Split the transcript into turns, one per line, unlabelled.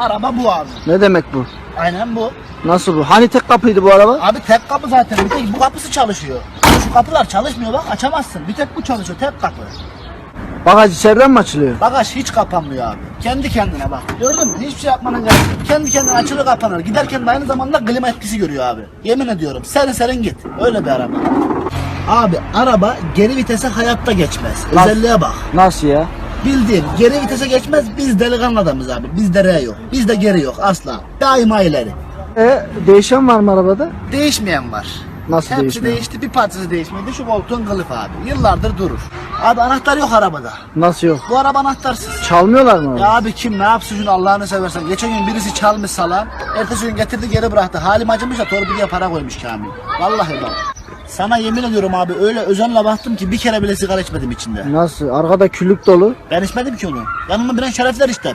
Araba bu abi.
Ne demek bu?
Aynen bu.
Nasıl bu? Hani tek kapıydı bu araba?
Abi tek kapı zaten. Bir tek bu kapısı çalışıyor. Şu kapılar çalışmıyor bak açamazsın. Bir tek bu çalışıyor tek kapı.
Bagaj içeriden mi açılıyor?
Bagaj hiç kapanmıyor abi. Kendi kendine bak. Gördün mü? Hiçbir şey yapmanın gerek yok. Kendi kendine açılır kapanır. Giderken de aynı zamanda klima etkisi görüyor abi. Yemin ediyorum. Serin serin git. Öyle bir araba. Abi araba geri vitese hayatta geçmez. Özelliğe bak.
Nasıl ya?
Bildiğin geri vitese geçmez. Biz delikanlı adamız abi. Bizde R yok. Bizde geri yok asla. Daima ileri.
E değişen var mı arabada?
Değişmeyen var.
Nasıl
Hepsi
değişmiyor?
değişti. Bir parçası değişmedi. Şu koltuğun kılıfı abi. Yıllardır durur. Abi anahtar yok arabada.
Nasıl yok?
Bu araba anahtarsız.
Çalmıyorlar mı?
Ya abi kim ne yapsın şunu Allah'ını seversen. Geçen gün birisi çalmış salam. Ertesi gün getirdi geri bıraktı. Halim acımış da torpidoya para koymuş Kamil. Vallahi bak. Sana yemin ediyorum abi öyle özenle baktım ki bir kere bile sigara içmedim içinde.
Nasıl? Arkada küllük dolu.
Ben içmedim ki onu. Yanıma bilen şerefler işte.